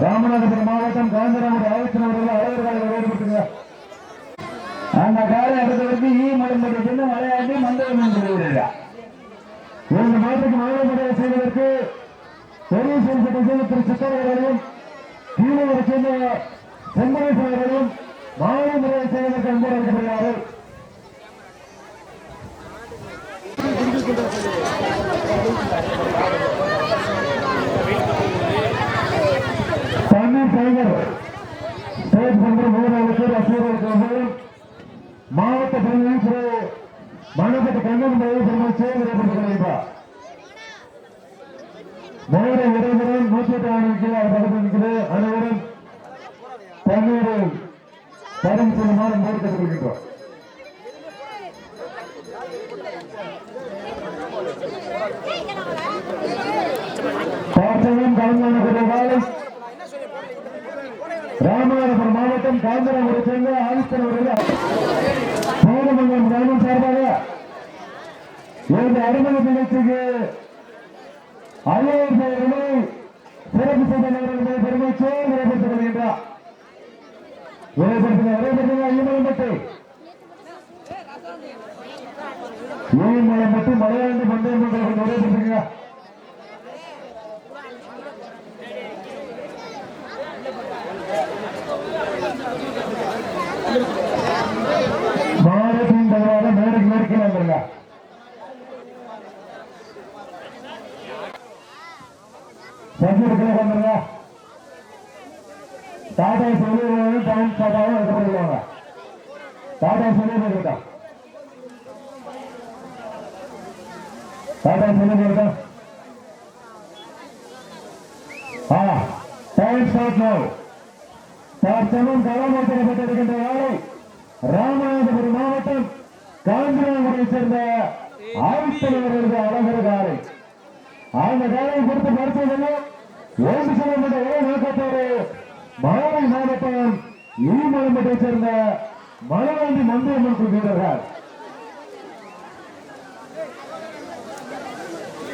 ராமநாதபுரம் மாவட்டம் காந்திராமடி ஆயிரத்தி அவர்கள் அழகர்காலை வேறுபட்டுங்க அந்த காலை அடுத்தவருக்கு ஈ மலைப்பட்டி சின்ன மலையாண்டி மண்டலம் என்று இரண்டு மாதத்துக்கு மாட்டுக்கு மாவட்ட செய்வதற்கு பெரிய செயல்பட்ட திரு சித்தரவர்களும் கீழே சேர்ந்த செம்பரேசன் அவர்களும் மாநில முறையை செய்வதற்கு அன்பு அளிக்கப்படுகிறார்கள் Thank you. டைகர் ஸ்டேட் சென்ற மூணாவது அசூரர்களும் மாவட்ட பிரதிநிதி திரு மணப்பட்ட கண்ணன் பெருமை செயல்படுத்தப்படுகிறார் நேர இடைவெளியில் நூற்றி எட்டு ஆணைக்கு அவர் பக்கத்தில் அனைவரும் தண்ணீரை தரம் செல்லுமாறு கோரிக்கை கொள்கின்றோம் பார்த்தவன் கலந்தான காலை ராமநாதபுரம் மாவட்டம் காந்திராமரை சேர்ந்த ஆதித்தன் அவர்கள். சோழமங்கலம் கிராமம் சார்பாக இந்த அனுமதி நிகழ்ச்சிக்கு ஐயாயிரம் பெயர்களை சிறப்பு செய்த நகரங்களை பெருமை சேர்ந்து நிறைவேற்றப்படுகின்றார் நிறைவேற்றுங்க நிறைவேற்றுங்க ஐயமலம் பட்டு ஐயமலம் பட்டு மலையாண்டு மண்டலம் நிறைவேற்றுங்க சொல்லி டைம் டாட்டாவும் எடுத்துக்கொள்வாங்க டாடா சொல்லி இருக்கா டாடா சொல்லிட்டு இருக்கா ஆ டைம் ஸ்டார்ட் நோ தற்சமம் களமாற்றப்பட்டிருக்கின்ற வேலை ராமநாதபுரம் மாவட்டம் காந்திராபுரை சேர்ந்த ஆதித்தலைவர்களுக்கு அழகர் காலை அந்த காலையை பொறுத்து பரிசோதனை ஓட்டு செல்லப்பட்ட ஒரே நோக்கத்தோடு மதுரை மாவட்டம் ஈமலம்பட்டை சேர்ந்த மலவாண்டி மந்திரமன் வீரர்கள்.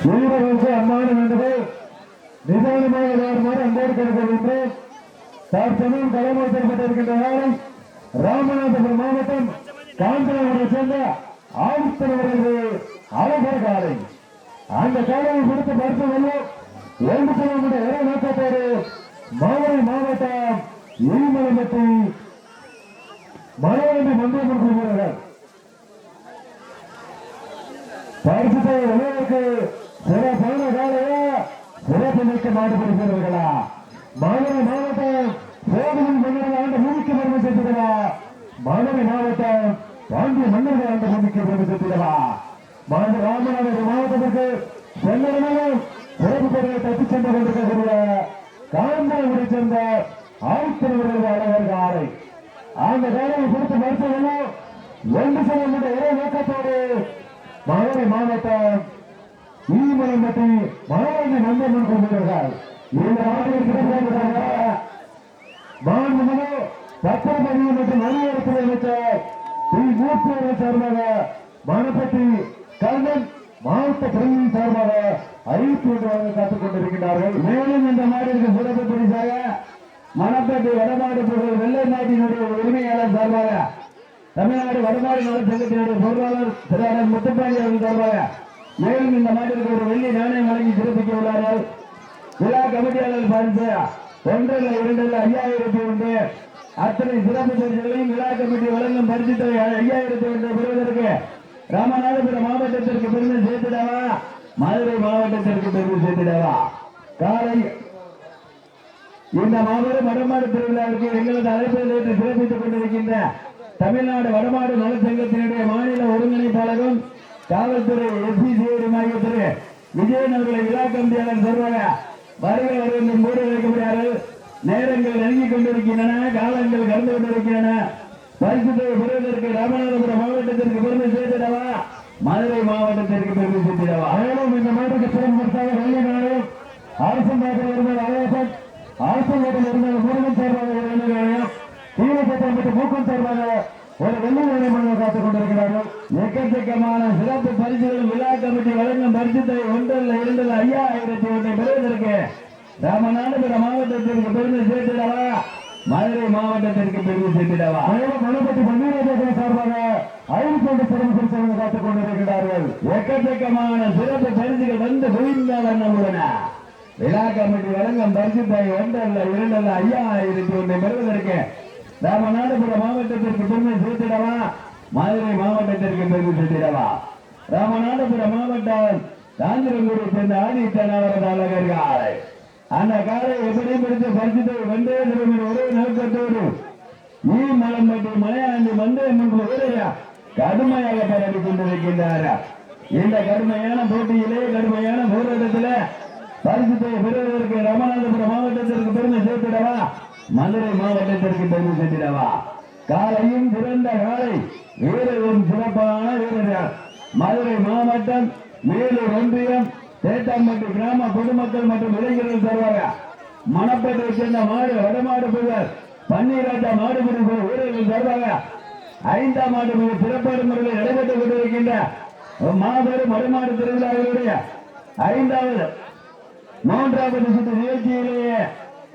வீரர்களுக்கு அம்மான வேண்டுகோள் நிதானமாக விளையாடுமாறு அன்போடு கேட்டுக்கொள்கின்றோம் தற்சமயம் களமாற்றப்பட்டிருக்கின்ற வேலை ராமநாதபுரம் மாவட்டம் காஞ்சனாபுரை சேர்ந்த ஆதித்தலைவர்களது அழகர் காலை. அந்த காலையை கொடுத்து பார்த்து வெல்லும் ஒன்று கிலோமீட்டர் ஒரே நோக்கத்தோடு மதுரை மாவட்டம் இருமலம்பட்டி மலையாண்டி மந்திரம் கொடுக்கிறார்கள் பரிசுத்தை உலகுக்கு சிறப்பான காலையா சிறப்பு மிக்க மாடுபடி வீரர்களா மதுரை மாவட்டம் சோதனை மன்னர்கள் ஆண்ட பூமிக்கு பெருமை சேர்த்துடவா மதுரை மாவட்டம் பாண்டிய மன்னர்கள் ஆண்ட பூமிக்கு பெருமை சேர்த்துடவா மதுரை ராமநாதபுரம் மாவட்டத்திற்கு சென்னடமும் சிறப்பு பெருமை தப்பிச் சென்று கொண்டிருக்கக்கூடிய காந்தாபுரை சேர்ந்த ஆயிரத்தி அழகர் ஆலை அந்த காலையை குறித்து மருத்துவம் ஒன்று செல்லும் ஒரே நோக்கத்தோடு மதுரை மாவட்டம் ஈமலம்பட்டி மதுரை நந்தமன் கொள்கிறார்கள் இந்த நாட்டில் சிறப்பாக மற்றும் மணியரசு அமைச்சர் பி. மூர்த்தி சார்பாக மணப்பட்டி கல்வன் மாவட்ட பிரதிநிதி சார்பாக அறிவிப்பு ஒன்று வழங்க காத்துக் கொண்டிருக்கிறார்கள் மேலும் இந்த மாநிலத்திற்கு சிறப்பு பரிசாக மணப்பட்டி வடமாடு புகழ் வெள்ளை நாட்டினுடைய உரிமையாளர் சார்பாக தமிழ்நாடு வடமாடு நல சங்கத்தினுடைய பொருளாளர் செயலாளர் முத்துப்பாண்டி அவர்கள் சார்பாக மேலும் இந்த மாநிலத்திற்கு ஒரு வெள்ளி நாணயம் வழங்கி சிறப்பிக்க உள்ளார்கள். விழா கமிட்டியாளர் பரிசு ஒன்றில் இரண்டில் ஐயாயிரத்தி ஒன்று. அத்தனை சிறப்பு பரிசுகளையும் விழா கமிட்டி வழங்கும் பரிசு தொகை ஐயாயிரத்தி ஒன்று பெறுவதற்கு ராமநாதபுரம் மாவட்டத்திற்கு பெருமை சேர்த்துடவா? மதுரை மாவட்டத்திற்கு பெருமை சேர்த்துடவா? காலை இந்த மாபெரும் வடமாடு திருவிழாவிற்கு எங்களது அழைப்பை ஏற்று சிறப்பித்துக் கொண்டிருக்கின்ற தமிழ்நாடு வடமாடு நலச்சங்கத்தினுடைய மாநில ஒருங்கிணைப்பாளரும் காவல்துறை எஸ்பி சிஐடி திரு விஜயன் அவர்களை விழா கம்பியாளர் சொல்வாங்க வருக வருகின்ற மூட வைக்கப்படுகிறார்கள் நேரங்கள் நெருங்கிக் கொண்டிருக்கின்றன காலங்கள் கடந்து கொண்டிருக்கின்றன. பரிசுத்தை பெறுவதற்கு ராமநாதபுரம் மாவட்டத்திற்கு பெருமை சேர்த்திடவா? மதுரை மாவட்டத்திற்கு பெருமை சேர்த்திடவா? மேலும் இந்த மாவட்டத்தை சிறப்பு வெள்ளி நாளும் அரசு நாட்டில் இருந்தால் அழகன் அரசு நாட்டில் இருந்தால் முருகன் சார்பாக ஒரு வெள்ளி நாணயம் ஊக்கம் மற்றும் ஒரு வெள்ளி நாணயம் காத்துக் கொண்டிருக்கிறார்கள். எக்கச்சக்கமான சிறப்பு பரிசுகள் விழா கமிட்டி வழங்கும் பரிசுத்தை ஒன்றில் இரண்டில் ஐயாயிரத்தி ஒன்றை பெறுவதற்கு ராமநாதபுரம் மாவட்டத்திற்கு பெருமை சேர்த்திடவா? மதுரை மாவட்டத்திற்கு பெருமை சேர்த்திடவா? மேலும் மணப்பட்டி பன்னீராஜன் சார்பாக ஐந்து கொண்டு சிறப்பு பரிசு காத்துக் கொண்டிருக்கிறார்கள். எக்கச்சக்கமான சிறப்பு பரிசுகள் வந்து குவிந்த வண்ணம் உள்ளன விழா கமிட்டி வழங்கும் பரிசுத்தை தொகை ஒன்றல்ல இரண்டல்ல ஐயாயிரத்தி ஒன்றை பெறுவதற்கு ராமநாதபுரம் மாவட்டத்திற்கு பெருமை சேர்த்திடவா மதுரை மாவட்டத்திற்கு பெருமை சேர்த்திடவா ராமநாதபுரம் மாவட்டம் காஞ்சிரங்குடி சேர்ந்த ஆதித்தன் அவரது அழகர் அந்த காலை எப்படி பிடித்து பரிசு தொகை வந்தே ஒரே நோக்கத்தோடு நீ மலம்பட்டி மலையாண்டி வந்தே முன்பு வீரரா கடுமையாக போராடி கொண்டிருக்கின்றார். இந்த கடுமையான போட்டியிலே கடுமையான போராட்டத்திலே பரிசுத்தை பெறுவதற்கு ராமநாதபுரம் மாவட்டத்திற்கு பெருமை சேர்த்திடவா மதுரை மாவட்டத்திற்கு பெருமை சேர்த்திடவா காலையும் சிறந்த காலை வீரரும் சிறப்பான வீரர்கள். மதுரை மாவட்டம் வேலூர் ஒன்றியம் தேட்டாம்பட்டி கிராம பொதுமக்கள் மற்றும் இளைஞர்கள் தருவாங்க மணப்பேட்டை சேர்ந்த மாடு வடமாடு புகழ் பன்னீராட்ட மாடு பிடிப்பு வீரர்கள் தருவாங்க ஐந்தாம் ஆண்டு மிக சிறப்பான முறையில் நடைபெற்றுக் கொண்டிருக்கின்ற மாபெரும் வடமாடு திருவிழாவினுடைய ஐந்தாவது மூன்றாவது சுற்று நிகழ்ச்சியிலேயே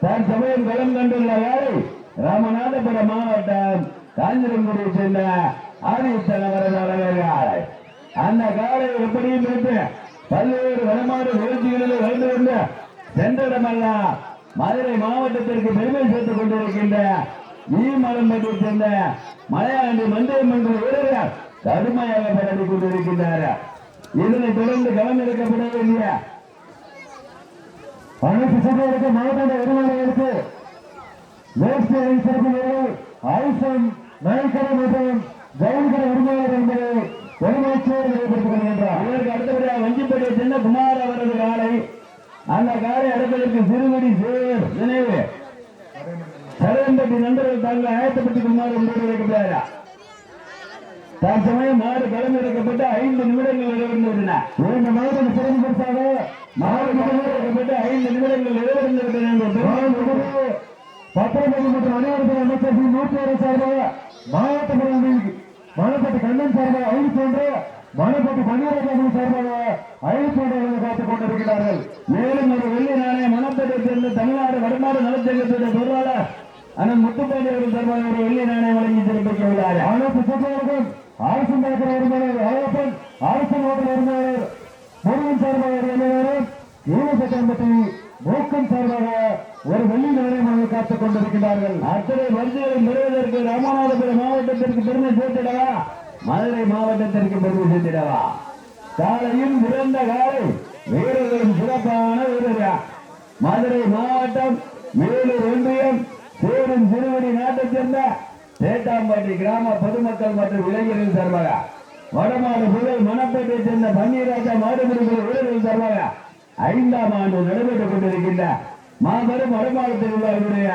தற்சமயம் களம் கண்டுள்ள வேலை ராமநாதபுரம் மாவட்டம் காஞ்சிரங்குடியை சேர்ந்த ஆதித்தன வரலாறு அந்த காலை எப்படியும் பெற்று பல்வேறு வளமான முயற்சிகளில் கலந்து கொண்டு சென்றடமெல்லாம் மதுரை மாவட்டத்திற்கு பெருமை சேர்த்துக் கொண்டிருக்கின்ற ஈமலம்பட்டியை சேர்ந்த மலையாண்டி மந்தை மன்ற வீரர்கள் கடுமையாக பரவி கொண்டிருக்கின்றார் இதனை தொடர்ந்து களம் எடுக்கப்பட வேண்டிய அனைத்து சுற்றுகளுக்கு மாவட்ட உரிமையாளர்களுக்கு வேஷ்டி சிறப்பு வீரர்கள் ஐசன் நாய்க்கரை மற்றும் ஜவுன்கரை உரிமையாளர் என்பதை பெருமைச்சோடு நிலைப்படுத்திக் கொள்கின்றார். இதற்கு அடுத்தபடியாக வஞ்சிப்பேட்டை சின்ன குமார் அவரது காலை. அந்த காலை அடப்பதற்கு சிறுகுடி சேர் நினைவு. சரவம்பட்டி நண்பர்கள் தாங்கள் ஆயத்தப்பட்டு குமார் என்று வைக்கப்படுகிறார் தற்சமயம் மாடு களம் இறக்கப்பட்டு ஐந்து நிமிடங்கள் நிறைவேறின இந்த மாவட்ட சிறப்பு பரிசாக மாடு களம் இறக்கப்பட்டு ஐந்து நிமிடங்கள் நிறைவேறின பத்தொன்பது மற்றும் அனைவருக்கும் அமைச்சர் சி. நூற்றி சார்பாக மாவட்ட பிரதிநிதி கண்ணன் சார்பாக ஐந்து ஒன்று மணப்பட்டி பன்னீரசாமி சார்பாக ஐந்து ஒன்று காத்துக் கொண்டிருக்கிறார்கள். மேலும் ஒரு வெள்ளி நாணய மணப்பேட்டை சேர்ந்த தமிழ்நாடு வடநாடு நலச்சங்கத்துடைய பொருளாளர் அண்ணன் முத்துப்பாண்டி அவர்கள் சார்பாக ஒரு வெள்ளி நாணயம் வழங்கி சிறப்பிக்க உள்ளார். அனைத்து அரசு நகர உரிமையாளர் ஐயப்பன் அரசு நோட்டல் உரிமையாளர் முருகன் சார்பாக ஒரு வெள்ளியாளர் ஈவசட்டம்பட்டி சார்பாக ஒரு வெள்ளி நாணயமாக காத்துக் கொண்டிருக்கிறார்கள் அத்தனை வரிசைகளை பெறுவதற்கு ராமநாதபுரம் மாவட்டத்திற்கு பெருமை சேர்த்திடவா? மதுரை மாவட்டத்திற்கு பெருமை சேர்த்திடவா? காலையும் சிறந்த காலை வீரர்களும் சிறப்பான வீரரா மதுரை மாவட்டம் மேலூர் ஒன்றியம் சேரும் சிறுவடி நாட்டைச் சேர்ந்த தேட்டாம்பட்டி கிராம பொதுமக்கள் மற்றும் இளைஞர்கள் சார்பாக வடமாடு புகழ் மணப்பேட்டை சேர்ந்த பன்னீராஜா மாடுபிடிப்பு வீரர்கள் சார்பாக ஐந்தாம் ஆண்டு நடைபெற்றுக் கொண்டிருக்கின்ற மாபெரும் வடமாடு திருவிழாவுடைய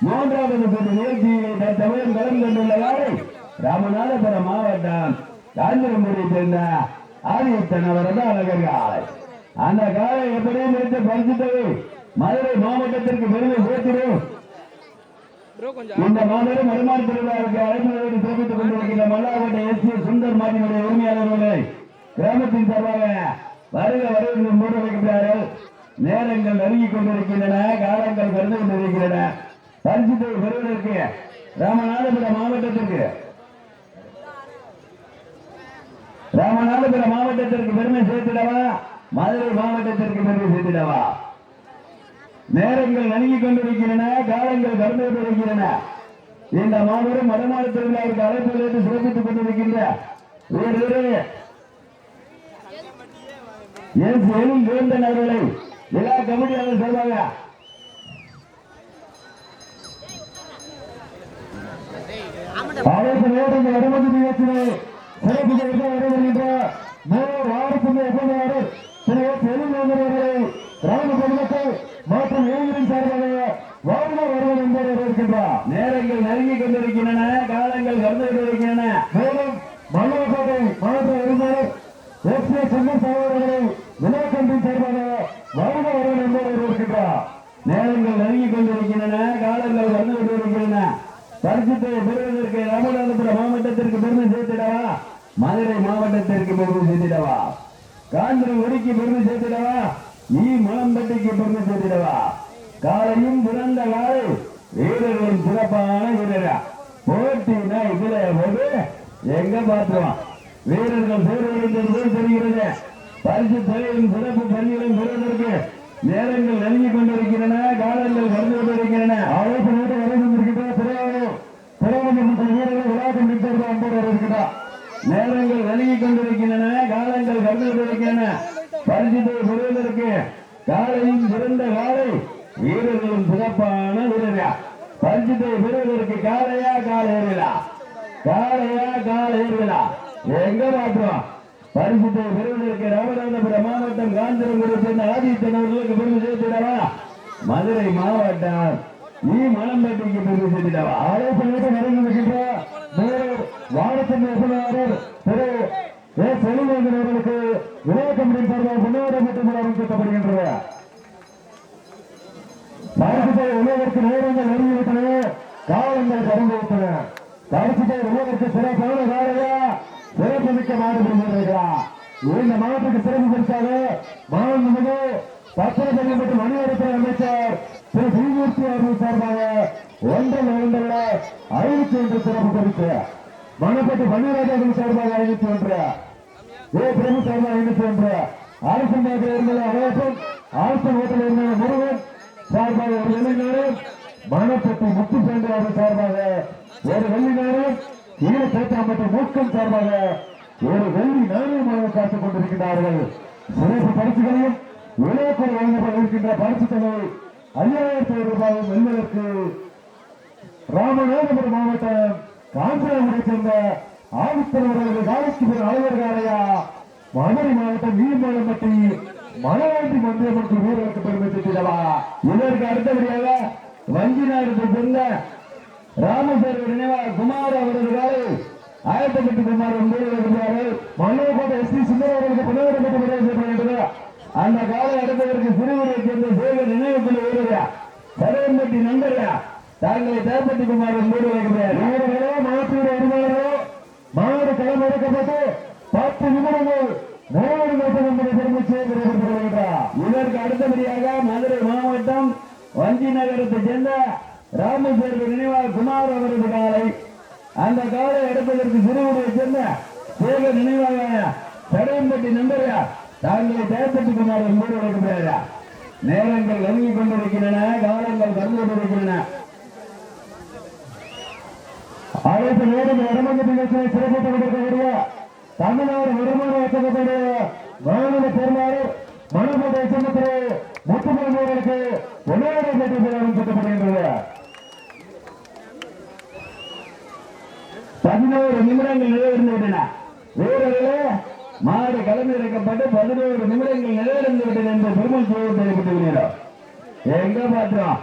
மூன்றாவது சுற்று நிகழ்ச்சியிலே தற்சமயம் கலந்து கொண்டுள்ள வேலை ராமநாதபுரம் மாவட்டம் காஞ்சிரம்பூரை சேர்ந்த ஆதித்தன் அவரது அழகர் அந்த காலை எப்படியும் எடுத்து பறிச்சுட்டது மதுரை மாவட்டத்திற்கு பெருமை சேர்த்திடும் இந்த மாபெரும் வருமான திருவிழாவுக்கு அழைப்புகளோடு சிறப்பித்துக் கொண்டிருக்கிற மல்லாக்கோட்டை எஸ் சி சுந்தர் மாட்டினுடைய உரிமையாளர்களை கிராமத்தின் சார்பாக வருக வருகின்ற மூன்று வைக்கிறார்கள் நேரங்கள் நெருங்கிக் கொண்டிருக்கின்றன காலங்கள் கடந்து கொண்டிருக்கின்றன. பரிசுத்தை பெறுவதற்கு ராமநாதபுரம் மாவட்டத்திற்கு ராமநாதபுரம் மாவட்டத்திற்கு பெருமை சேர்த்திடவா? மதுரை மாவட்டத்திற்கு பெருமை சேர்த்திடவா? நேரங்கள் நெருங்கிக் கொண்டிருக்கின்றன காலங்கள் கடந்து கொண்டிருக்கின்றன. இந்த மாபெரும் வடநாடு திருவிழாவிற்கு அழைப்பு வைத்து சிறப்பித்துக் கொண்டிருக்கின்ற வேந்தன் அவர்களை எல்லா கமிட்டியாளர் சொல்வாங்க அரசு நேரம் அனுமதி நிகழ்ச்சியை சிறப்பு வருகின்ற திரு எஸ் எழில்வேந்தன் அவர்களை கிராம பொதுமக்கள் மற்றும் இளைஞரின் சார்பாக வாழ்க வருவது என்பதை நேரங்கள் நெருங்கி கொண்டிருக்கின்றன காலங்கள் கடந்து கொண்டிருக்கின்றன. மேலும் மல்லாக்கோட்டை மாவட்ட உறுப்பினர் எஸ் ஏ சந்திரசாமி அவர்களை விழாக்கண்டின் சார்பாக வாழ்க வருவது என்பதை இருக்கின்றார் நேரங்கள் நெருங்கி கொண்டிருக்கின்றன காலங்கள் கடந்து கொண்டிருக்கின்றன. பரிசுத்தை பெறுவதற்கு ராமநாதபுரம் மாவட்டத்திற்கு பெருமை சேர்த்திடவா? மதுரை மாவட்டத்திற்கு பெருமை சேர்த்திடவா? காந்திரி ஒடிக்கு பெருமை சேர்த்திடவா? ஈ மலம்பட்டிக்கு பெருமை சேர்த்திடவா? காலையும் பிறந்த காலை வீரர்களின் சிறப்பான வீரரா. போட்டினா இதுல போது எங்க பார்த்துருவான் வீரர்கள் சூரியன் தெரிகிறது. பரிசு தொகையின் சிறப்பு பள்ளியிலும் பெறுவதற்கு நேரங்கள் நெருங்கிக் கொண்டிருக்கின்றன காலங்கள் கடந்து கொண்டிருக்கின்றன. அழைப்பு நேற்று வரைந்திருக்கின்ற திரையாளர் திரையாளர் வீரர்கள் விளையாட்டு நிற்கிறது அன்போடு வருகிறார் நேரங்கள் நெருங்கிக் கொண்டிருக்கின்றன காலங்கள் கடந்து கொண்டிருக்கின்றன. பரிசுத்தை பெறுவதற்கு காலையும் சிறந்த காலை வீரர்களும் சிறப்பான வீரரா பரிசுத்தை பெறுவதற்கு காலையா காலையா காலையா காலையா எங்க மாற்றோம் பரிசுத்தை பெறுவதற்கு ராமநாதபுரம் மாவட்டம் காந்திரங்குடி சேர்ந்த ஆதித்தன் அவர்களுக்கு பெருமை சேர்த்திடவா மதுரை மாவட்டம். நீ மலம்பட்டிக்கு பெருமை சேர்த்திடவா ஆலோசனை நடந்து வரைந்திருக்கின்ற மேலூர் வாரத்தின் திரு ஏ செல்வந்தன் அவர்களுக்கு விளையாட்டு கமிட்டியின் சார்பாக பொன்னாட மற்றும் அறிவிக்கப்படுகின்றது பரிசுத்தை உலகிற்கு நேரங்கள் நெருங்கிவிட்டன காலங்கள் கடந்து விட்டன பரிசுத்தை உலகிற்கு சிறப்பான வேலையா சிறப்பு மிக்க மாறுபடுகிறீர்களா இந்த மாவட்டத்துக்கு சிறப்பு பரிசாக மாண்புமிகு பத்திரப்பள்ளி மற்றும் மணிவரத்துறை அமைச்சர் திரு ஸ்ரீமூர்த்தி அவர்கள் சார்பாக ஒன்றல் இரண்டல்ல ஐநூத்தி ஒன்று சிறப்பு பரிசு. மணப்பட்டி பன்னீராஜா அவர்கள் சார்பாக ஐநூத்தி ஒன்று. ஏ. பிரபு சார்பாக ஐநூத்தி ஒன்று. அரசு மாதிரி இருந்தது அனைவரும் அரசு ஹோட்டல் இருந்த முருகன் சார்பாக ஒரு இளைஞரும் மணப்பட்டி முத்து அவர்கள் சார்பாக ஒரு வெள்ளிநாடு ஈர சேத்தாம்பட்டி மூக்கம் சார்பாக ஒரு வெள்ளி நாணயமாக காத்துக் கொண்டிருக்கின்றார்கள். சிறப்பு பரிசுகளையும் விளையாட்டு வழங்கப்பட இருக்கின்ற பரிசு தொகை ஐயாயிரத்தி ரூபாய் வெல்வதற்கு ராமநாதபுரம் மாவட்டம் காஞ்சிபுரத்தை சேர்ந்த ஆதித்தனவர்கள் காலத்துபுரம் அலைவர் காலையா மதுரை மாவட்டம் நீர்மலம்பட்டி மலையாண்டி மந்திரமன்ற வீரருக்கு பெருமை சேர்த்திடவா இதற்கு அடுத்தபடியாக வஞ்சிநாடுக்கு சேர்ந்த ராமசேர நினைவா குமார் அவர்களுக்காக ஆயத்தப்பட்டு குமார் ஒன்பது இருக்கிறார்கள் எஸ் டி சுந்தரவர்களுக்கு புனரமைப்பு விரைவு செய்யப்படுகின்றது அந்த கால அடுத்ததற்கு சிறுவரை சேர்ந்த சேகர் நினைவுக்குள்ள வீரரா சரவன்பட்டி நண்பரா தாங்களை தேப்பட்டி குமார் ஒன்பது வைக்கிறார் வீரர்களோ அறிவாளர்களோ மாடு களம் எடுக்கப்பட்டு பத்து நிமிடங்கள் மூணு மீட்டர் என்பதை பெருமை செய்கிறார் இதற்கு அடுத்தபடியாக மதுரை மாவட்டம் வஞ்சி நகரத்தை சேர்ந்த ராமசேர்வு நினைவாக குமார் அவரது காலை அந்த காலை எடுப்பதற்கு சிறுவரை சேர்ந்த சேக நினைவாக சடையம்பட்டி நம்பரையா தாங்களை தேப்பட்டி குமார் என்பது வைக்கிறாரா நேரங்கள் நெருங்கிக் கொண்டிருக்கின்றன காலங்கள் கடந்து கொண்டிருக்கின்றன. அனைத்து நேரம் இடமங்க நிகழ்ச்சியை சிறப்பு தமிழ்நாடு வருமான வச்சகத்துடைய மாநில பெருமாறு பதினோரு நிமிடங்கள் நிறைவேறிந்து விட்டன வீரர்களே மாடு பதினோரு நிமிடங்கள் நிறைவேறிந்து விட்டன என்று பெருமை செய்தி தெரிவித்துள்ளோம் எங்க பாத்திரம்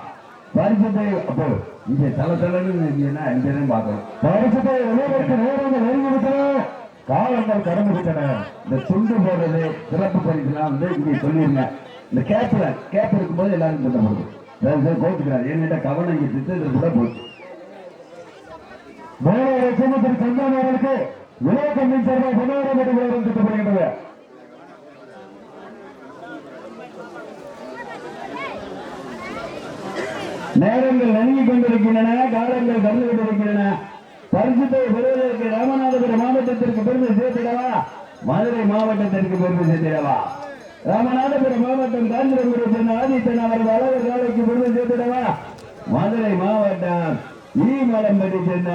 பரிசுத்தை அப்போ இங்க தல தலன்னு என்ன? பரிசுத்தை நேரம் நெருங்கி விட்டோம் காலங்கள் கடந்து விட்டன. இந்த துண்டு போடுறது சிறப்பு பரிசுலாம் வந்து இங்கே சொல்லியிருந்தேன் இந்த கேப்பில் கேப் இருக்கும்போது எல்லாரும் துண்டை போடுது கோச்சுக்கிறார் என்கிட்ட கவனம் இங்கே திட்டது கூட போச்சு. மேலே சமத்திற்கு சந்தான அவர்களுக்கு விளையாட்டு மின்சாரம் பொன்னாட பெற்று அறிவிக்கப்படுகின்றது நேரங்கள் நெருங்கிக் கொண்டிருக்கின்றன காலங்கள் கடந்து கொண்டிருக்கின்றன பரிசுத்தை பெறுவதற்கு ராமநாதபுரம் மாவட்டத்திற்கு பெருமை சேர்த்திடவா? மதுரை மாவட்டத்திற்கு பெருமை சேர்த்திடவா? ராமநாதபுரம் மாவட்டம் காஞ்சிரங்குடி சேர்ந்த ஆதித்தன் அவரது அழகர் காலைக்கு பெருமை சேர்த்திடவா? மதுரை மாவட்டம் ஈமலம்பட்டி சேர்ந்த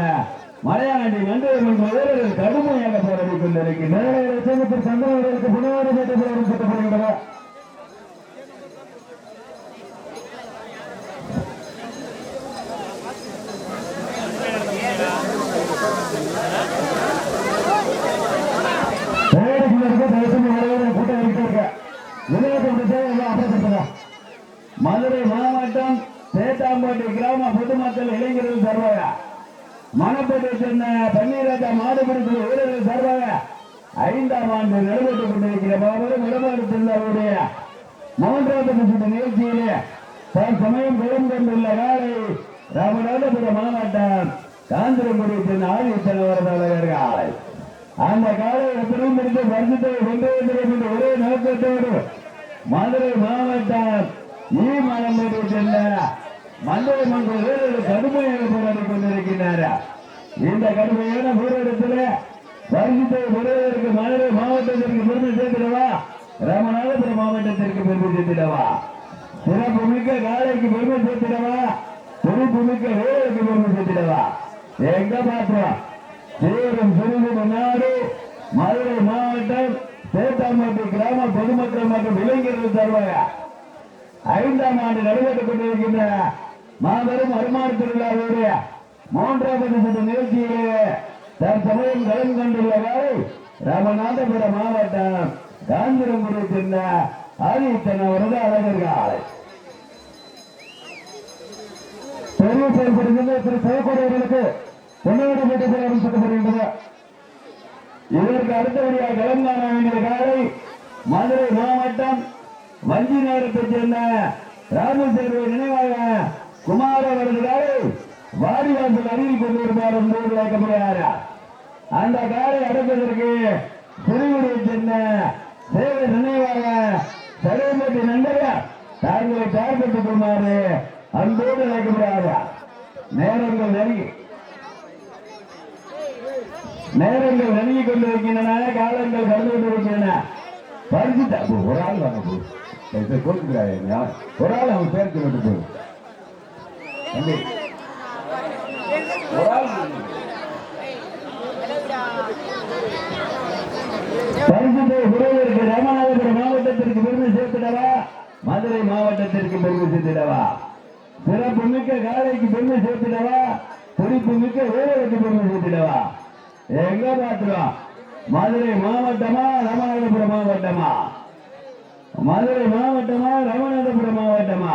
மலையாண்டி மந்திரமன்ற வீரர்கள் கடுமையாக போராடி கொண்டிருக்கின்றனர் மேலே சமத்திற்கு சந்தான அவர்களுக்கு பொன்னாட மதுரை மாவட்டம் சேத்தாம்பட்டி கிராம பொதுமக்கள் இளைஞர்கள் சார்பாக மணப்பேட்டை சேர்ந்த பன்னீராஜா மாடுபிடிப்பு வீரர்கள் சார்பாக ஐந்தாம் ஆண்டு நடைபெற்றுக் கொண்டிருக்கிற மாபெரும் இடமாறு சென்றவருடைய மூன்றாவது சுற்று நிகழ்ச்சியிலே தற்சமயம் குளம் கொண்டுள்ள காலை ராமநாதபுரம் மாவட்டம் காந்திரங்குடியை சேர்ந்த ஆதித்தன் அவரது அந்த காலை எப்படியும் இருந்து வருஷத்தை கொண்டு வந்திருக்கின்ற ஒரே நோக்கத்தோடு மதுரை மாவட்டம் ஈ மலம்படி சென்ற மண்டல மன்ற வீரர்கள் கடுமையாக போராடி கொண்டிருக்கின்றார் இந்த கடுமையான போராட்டத்தில் பரிசுத்தை பெறுவதற்கு மதுரை மாவட்டத்திற்கு பெருமை சேர்த்திடவா? ராமநாதபுரம் மாவட்டத்திற்கு பெருமை சேர்த்திடவா? சிறப்பு மிக்க காலைக்கு பெருமை சேர்த்திடவா? துடிப்பு மிக்க வீரருக்கு பெருமை சேர்த்திடவா? எங்க பாத்திரம் சேரும் சிறுகுடு நாடு மதுரை மாவட்டம் சேத்தாம்பட்டி கிராம பொதுமக்கள் மற்றும் இளைஞர்கள் தருவாங்க ஐந்தாம் ஆண்டு நடைபெற்றுக் கொண்டிருக்கின்ற மாபெரும் வருமான திருவிழாவுடைய மூன்றாவது சுற்று நிகழ்ச்சியிலே தற்சமயம் கலந்து கொண்டுள்ளவர் வேலை ராமநாதபுரம் மாவட்டம் காந்திரங்குடி சேர்ந்த ஆதித்தன் அவரது அழகர்கள் ஆலை பெரிய செயல்படுகின்ற திரு சிவக்குடியவர்களுக்கு பொன்னோடு போட்டு அறிவிக்கப்படுகின்றது இதற்கு அடுத்தபடியாக தெலங்கானா வேண்டிய காலை மதுரை மாவட்டம் வஞ்சி நகரத்தைச் சேர்ந்த ராமசேர்வை நினைவாக குமார அவரது காலை வாடிவாசல் அருகில் கொண்டிருப்பார் என்று விளக்கப்படுகிறார். அந்த காரை அடைப்பதற்கு சிறுகுடியைச் சேர்ந்த சேவை நினைவாக சடைமட்டி நண்பர்கள் தாங்களை தயார்படுத்திக் கொள்ளுமாறு அன்போடு அழைக்கப்படுகிறார் நேரங்கள் நெருங்கி. நேரங்கள் நெருங்கி கொண்டிருக்கின்றன காலங்கள் கடந்து கொண்டிருக்கின்றன. பரிசு த- ஒரு ஆள் வாங்க போ இதை கொடுக்குறாங்க ஒரு ஆள் அவன் பேர் சொல்லிட்டு போ தம்பி, ஒரு ஆள். பரிசுத்தை உறவிற்கு ராமநாதபுரம் மாவட்டத்திற்கு பெருமை சேர்த்திடவா? மதுரை மாவட்டத்திற்கு பெருமை சேர்த்திடவா? சிறப்பு மிக்க காலைக்கு பெருமை சேர்த்திடவா? துடிப்பு மிக்க வீரருக்கு பெருமை சேர்த்திடவா? எங்க பாத்துருவா மதுரை மாவட்டமா ராமநாதபுரம் மாவட்டமா? மதுரை மாவட்டமா ராமநாதபுரம் மாவட்டமா?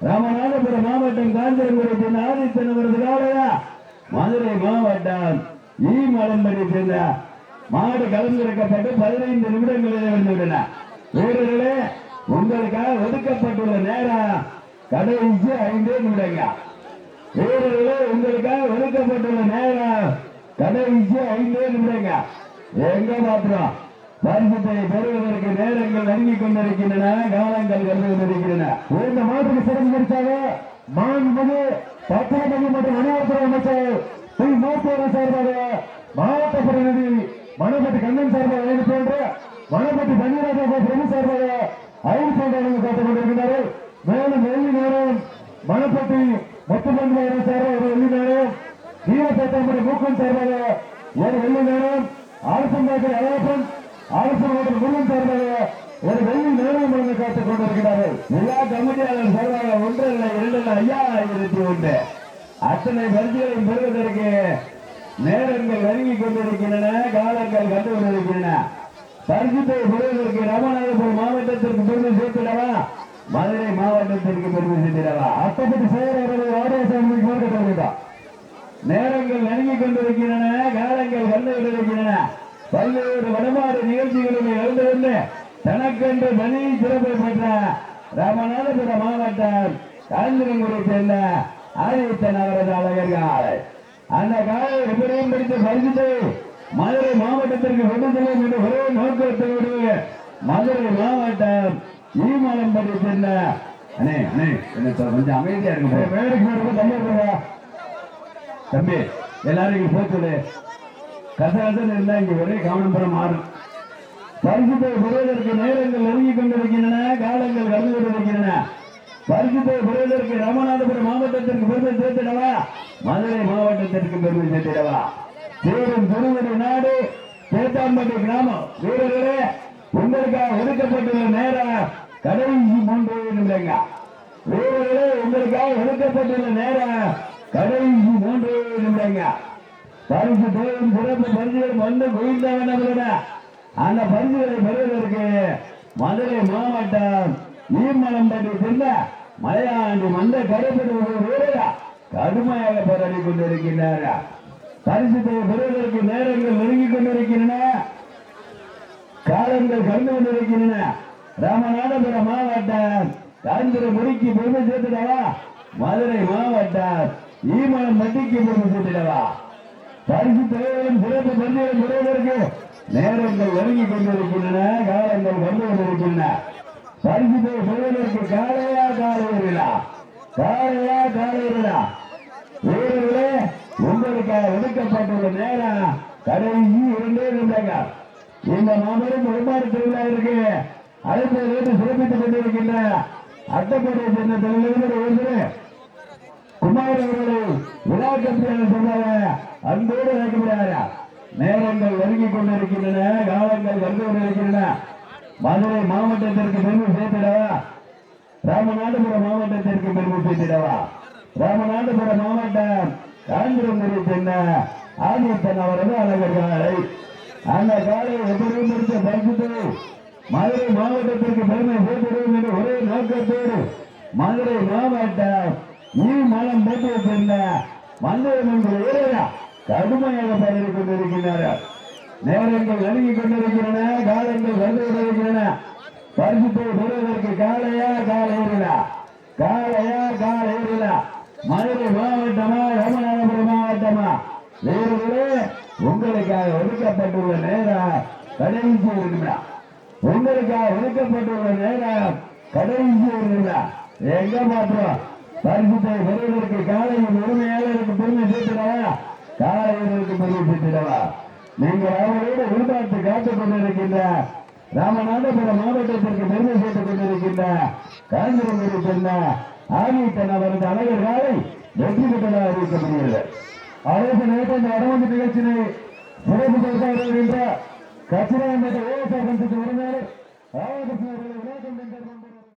ராமநாதபுரம் மாவட்டம் காஞ்சிரங்குடி சேர்ந்த ஆதித்தன் அவரது காலையா மதுரை மாவட்டம் ஈ மலம்படி சேர்ந்த மாடு கலந்திருக்கப்பட்டு பதினைந்து நிமிடங்களில் வந்துவிட்டன வீரர்களே உங்களுக்காக ஒதுக்கப்பட்டுள்ள நேரம் கடைசி ஐந்து நிமிடங்க வீரர்களே உங்களுக்காக ஒதுக்கப்பட்டுள்ள நேரம் கடைசி ஐந்தே நிமிடங்க எங்க பாத்துறோம் பரிசுத்தை பெறுவதற்கு நேரங்கள் நெருங்கிக் கொண்டிருக்கின்றன காலங்கள் கடந்து கொண்டிருக்கின்றன. இந்த மாதிரி சிறப்பு பரிசாக மாண்புமிகு பத்திரப்பதி மற்றும் அனைவரத்துறை அமைச்சர் ஸ்ரீ மூப்பேர சார்பாக மாவட்ட பிரதிநிதி மணப்பட்டி கண்ணன் சார்பாக ஐந்து போன்ற மணப்பட்டி பன்னீராஜா பிரபு சார்பாக ஐந்து போன்ற காத்துக் கொண்டிருக்கிறார்கள் மேலும் வெள்ளி நேரம் மணப்பட்டி முத்துமன் சார்பாக ஒரு வெள்ளி நேரம் வீரப்பேட்டாம்படி மூக்கன் சார்பாக ஒரு வெள்ளி நேரம் அரசம்பாக்கை அழகப்பன் அரசன் முருகன் ஒரு வெள்ளி நேரம் வழங்க காத்துக் கொண்டிருக்கிறார்கள். விழா கமிட்டியாளர் சார்பாக ஒன்றல்ல இரண்டல்ல ஐயாயிரத்தி ஒன்று. அத்தனை பரிசுகளையும் பெறுவதற்கு நேரங்கள் நெருங்கிக் கொண்டிருக்கின்றன காலங்கள் கண்டு கொண்டிருக்கின்றன. பரிசுத்தை பெறுவதற்கு ராமநாதபுரம் மாவட்டத்திற்கு பெருமை சேர்த்திடவா? மதுரை மாவட்டத்திற்கு பெருமை சேர்த்திடவா? அத்தப்பட்டி செயல் ஆரோக்கியம் நேரங்கள் நெருங்கிக் கொண்டிருக்கின்றன காலங்கள் வந்து கொண்டிருக்கின்றன பல்வேறு வடமாறு நிகழ்ச்சிகளில் இருந்து கொண்டு தனக்கென்று தனி சிறப்பை பெற்ற ராமநாதபுரம் மாவட்டம் காஞ்சிரங்குடியை சேர்ந்த ஆதித்தன் அவரது அழகர்கள் அந்த காலை எப்படியும் பிடித்து பரிசுத்தை மதுரை மாவட்டத்திற்கு கொண்டு செல்லும் என்று ஒரே நோக்கத்தோடு மதுரை மாவட்டம் ஈமலம்பட்டி சேர்ந்த அண்ணே அண்ணே என்ன கொஞ்சம் அமைதியா இருக்கு வேலைக்கு மேற்கு தம்பி தம்பி எல்லாரும் இங்க போச்சு சொல்லு. கசகசன் இருந்தா இங்க ஒரே கவனம் பெற மாறும். பரிசுத்தை பெறுவதற்கு நேரங்கள் நெருங்கிக் கொண்டிருக்கின்றன காலங்கள் கடந்து கொண்டிருக்கின்றன. பரிசுத்தை பெறுவதற்கு ராமநாதபுரம் மாவட்டத்திற்கு பெருமை சேர்த்திடவா? மதுரை மாவட்டத்திற்கு பெருமை சேர்த்திடவா? சேரும் திருவடி நாடு சேத்தாம்பட்டி கிராமம். வீரர்களே உங்களுக்காக ஒதுக்கப்பட்டுள்ள நேரம் கடைசி மூன்று நிமிடங்க வீரர்களே உங்களுக்காக ஒதுக்கப்பட்டுள்ள நேரம் கடைசி மூன்று நிமிடங்க பரிசு தேவையும் சிறப்பு பரிசுகள் வந்து குவிந்தவனவர்கள. அந்த பரிசுகளை பெறுவதற்கு மதுரை மாவட்டம் நீர்மலம்பட்டி சென்ற மலையாண்டி மந்த கருப்பது கடுமையாக போராடி கொண்டிருக்கின்றார். பரிசுத்தை பெறுவதற்கு நேரங்கள் நெருங்கி கொண்டிருக்கின்றன. காலங்கள் கடந்து கொண்டிருக்கின்றன. ராமநாதபுரம் மாவட்டம் காந்திரபுரிக்கு பெருமை சேர்த்துடவா? மதுரை மாவட்டம் ஈமலம் மட்டிக்கு பெருமை சேர்த்துடவா? பரிசு தலைவரும் சிறப்பு பந்தயம் பெறுவதற்கு நேரங்கள் நெருங்கிக் கொண்டிருக்கின்றன காலங்கள் வந்து கொண்டிருக்கின்றன. பரிசு பெறுவதற்கு காலையா காலையிலா காலையா காலையிலா வீரர்களே உங்களுக்கு ஒதுக்கப்பட்டுள்ள நேரம் கடைசி இரண்டே நிமிடங்கள். இந்த மாபெரும் விரும்பாடு திருவிழா இருக்கு. அழைப்பை கேட்டு சிறப்பித்துக் கொண்டிருக்கின்ற அட்டப்படை சேர்ந்த தலைவர் ஒருவர். குமார் அவர்கள் விழா கம்பியான சொன்னாங்க அன்போடு அழைக்கப்படுகிறாரா. நேரங்கள் நெருங்கிக் கொண்டிருக்கின்றன காலங்கள் வந்து கொண்டிருக்கின்றன. மதுரை மாவட்டத்திற்கு பெருமை சேர்த்திடவா? ராமநாதபுரம் மாவட்டத்திற்கு பெருமை சேர்த்திடவா? ராமநாதபுரம் மாவட்டம் காஞ்சிரங்குடி சென்ன ஆதித்தன் அவரது அழகர் காலை அந்த காலை எப்படி முடித்த மதுரை மாவட்டத்திற்கு பெருமை சேர்த்திடுவோம் என்று ஒரே நோக்கத்தோடு மதுரை மாவட்டம் நீ மனம் போட்டு சென்ற மந்திரம் என்று வீரரா கடுமையாக பரவி கொண்டிருக்கிறார்கள் நேரங்கள் நெருங்கிக் கொண்டிருக்கின்றன காலங்கள் வந்து கொண்டிருக்கின்றன. பரிசுத்தை பெறுவதற்கு காலையா கால ஏறினா காலையா கால ஏறினா மதுரை மாவட்டமா ராமநாதபுரம் மாவட்டமா? வீரர்களே உங்களுக்காக ஒதுக்கப்பட்டுள்ள நேரம் கடைசி ஒரு உங்களுக்காக ஒதுக்கப்பட்டுள்ள நேரம் கடைசி ஒரு எங்க மாற்றம்? பரிசுத்தை பெறுவதற்கு காலையில் உரிமையாளருக்கு பெருமை சேர்த்துடா காலையிலிருந்து பெருமை நீங்கள் அவர்களோடு உள்நாட்டு காத்துக் கொண்டிருக்கின்ற ராமநாதபுரம் மாவட்டத்திற்கு பெருமை சேர்த்துக் கொண்டிருக்கின்ற காஞ்சிரங்குடி சொன்ன ஆதித்தன் அவரது அழகர் காலை வெற்றி பெற்றதாக அறிவிக்கப்படுகிறது. அரசு நேற்று இந்த வடமஞ்சு நிகழ்ச்சியை சிறப்பு செய்து வருகின்ற கச்சிராம்பேட்டை விவசாய சங்கத்தின் உரிமையாளர் ராமகிருஷ்ணன் அவர்களை